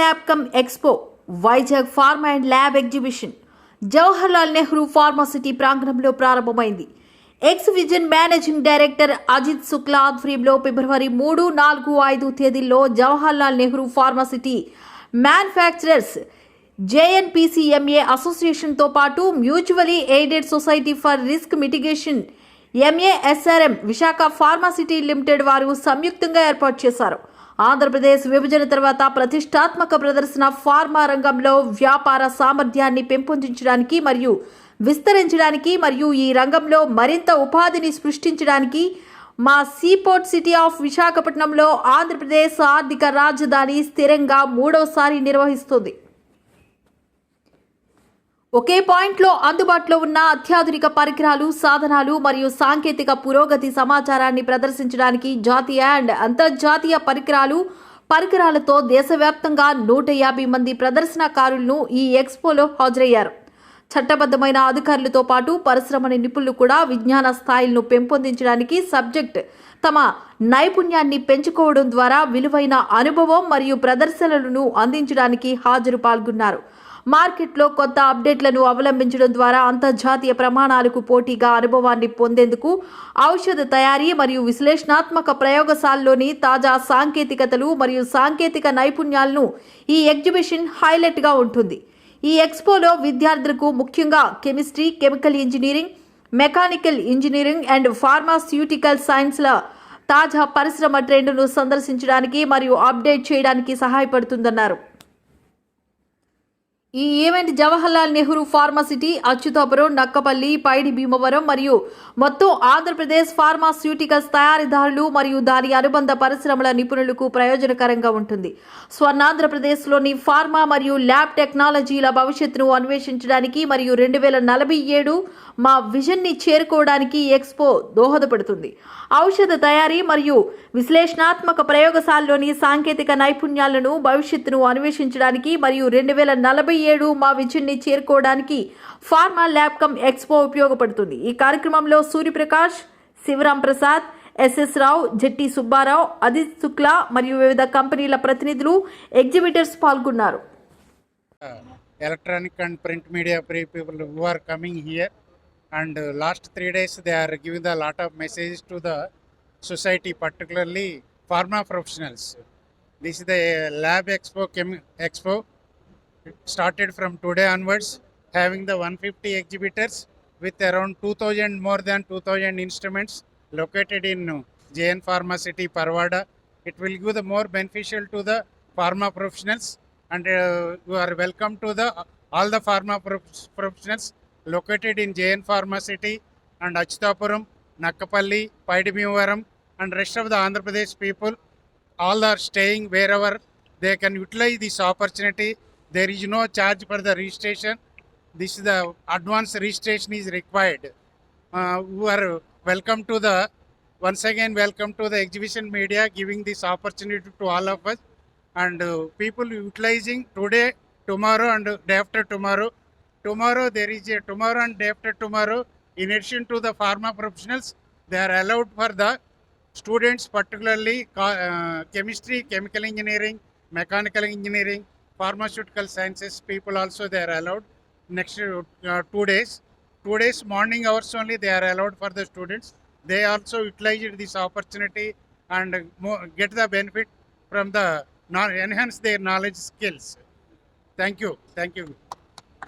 Cum expo Vizag pharma and lab exhibition Jawaharlal Nehru pharma city ప్రాంగణంలో ప్రారంభమైంది. X vision managing director Ajit Shukla ఆధ్వర్యంలో ఫిబ్రవరి మూడు నాలుగు ఐదు తేదీల్లో Jawaharlal Nehru pharma city manufacturers JNPCMA అసోసియేషన్తో పాటు mutually aided society for risk mitigation MASRM Visakha pharma city limited వారు సంయుక్తంగా ఏర్పాటు చేశారు. ఆంధ్రప్రదేశ్ విభజన తర్వాత ప్రతిష్టాత్మక ప్రదర్శన ఫార్మా రంగంలో వ్యాపార సామర్థ్యాన్ని పెంపొందించడానికి మరియు విస్తరించడానికి మరియు ఈ రంగంలో మరింత ఉపాధిని సృష్టించడానికి మా సీపోర్ట్ సిటీ ఆఫ్ విశాఖపట్నంలో ఆంధ్రప్రదేశ్ ఆర్థిక రాజధాని స్థిరంగా మూడవసారి నిర్వహిస్తుంది. ఒకే పాయింట్లో అందుబాటులో ఉన్న అత్యాధునిక పరికరాలు సాధనాలు మరియు సాంకేతిక పురోగతి సమాచారాన్ని ప్రదర్శించడానికి జాతీయ అండ్ అంతర్జాతీయ పరికరాలు పరికరాలతో దేశవ్యాప్తంగా నూట యాభై మంది ప్రదర్శనకారులను ఈ ఎక్స్పోలో హాజరయ్యారు. చట్టబద్ధమైన అధికారులతో పాటు పరిశ్రమ నిపుణులు కూడా విజ్ఞాన స్థాయిలను పెంపొందించడానికి సబ్జెక్ట్ తమ నైపుణ్యాన్ని పెంచుకోవడం ద్వారా విలువైన అనుభవం మరియు ప్రదర్శనలను అందించడానికి హాజరు పాల్గొన్నారు. మార్కెట్లో కొత్త అప్డేట్లను అవలంబించడం ద్వారా అంతర్జాతీయ ప్రమాణాలకు పోటీగా అనుభవాన్ని పొందేందుకు ఔషధ తయారీ మరియు విశ్లేషణాత్మక ప్రయోగశాలలోని తాజా సాంకేతికతలు మరియు సాంకేతిక నైపుణ్యాలను ఈ ఎగ్జిబిషన్ హైలైట్గా ఉంటుంది. ఈ ఎక్స్పోలో విద్యార్థులకు ముఖ్యంగా chemistry chemical engineering mechanical engineering and pharmaceutical సైన్స్ల తాజా పరిశ్రమ ట్రెండ్ను సందర్శించడానికి మరియు అప్డేట్ చేయడానికి సహాయపడుతుందన్నారు. ఈ ఈవెంట్ జవహర్లాల్ నెహ్రూ ఫార్మాసిటీ అచ్యుతాపురం నక్కపల్లి పైడి భీమవరం మరియు మొత్తం ఆంధ్రప్రదేశ్ ఫార్మాస్యూటికల్స్ తయారీదారులు మరియు దాని అనుబంధ పరిశ్రమల నిపుణులకు ప్రయోజనకరంగా ఉంటుంది. స్వర్ణాంధ్రప్రదేశ్లోని ఫార్మా మరియు ల్యాబ్ టెక్నాలజీల భవిష్యత్తును అన్వేషించడానికి మరియు రెండు వేల నలభై ఏడు మా విజన్ని చేరుకోవడానికి ఎక్స్పో దోహదపడుతుంది. ఔషధ తయారీ మరియు విశ్లేషణాత్మక ప్రయోగశాలలోని సాంకేతిక నైపుణ్యాలను భవిష్యత్తును అన్వేషించడానికి మరియు రెండు వేల నలభై ఏడు మా విజయుడిని చేరుకోవడానికి ఫార్మా ల్యాబ్ కమ్ ఎక్స్పో ఉపయోగపడుతుంది. ఈ కార్యక్రమంలో సూర్యప్రకాష్ శివరాం ప్రసాద్ ఎస్ఎస్ రావు జెట్టి సుబ్బారావు అదిత్ శుక్లా మరియు వివిధ కంపెనీల ప్రతినిధులు ఎగ్జిబిటర్స్ పాల్గొన్నారు. Electronic and print media people are coming here and last three days they are giving the lot of messages to the society particularly pharma professionals this the lab expo chemi expo started from today onwards having the 150 exhibitors with around 2000 more than 2000 instruments located in jn pharma city parvada it will give the more beneficial to the pharma professionals and uh, you are welcome to the all the pharma professionals located in JN Pharma City and Achitapuram, Nakkapalli, Paidimivaram and rest of the Andhra Pradesh people. All are staying wherever they can utilize this opportunity. There is no charge for the registration. This is the advance registration is required. Uh, are welcome to the once again welcome to the exhibition media giving this opportunity to all of us and uh, people utilizing today tomorrow and day after tomorrow tomorrow there is a tomorrow and day after tomorrow in addition to the pharma professionals they are allowed for the students particularly uh, chemistry chemical engineering mechanical engineering pharmaceutical sciences people also they are allowed. Next uh, two days. Two days morning hours only they are allowed for the students. They also utilized this opportunity and get the benefit from the enhance their knowledge skills. Thank you. Thank you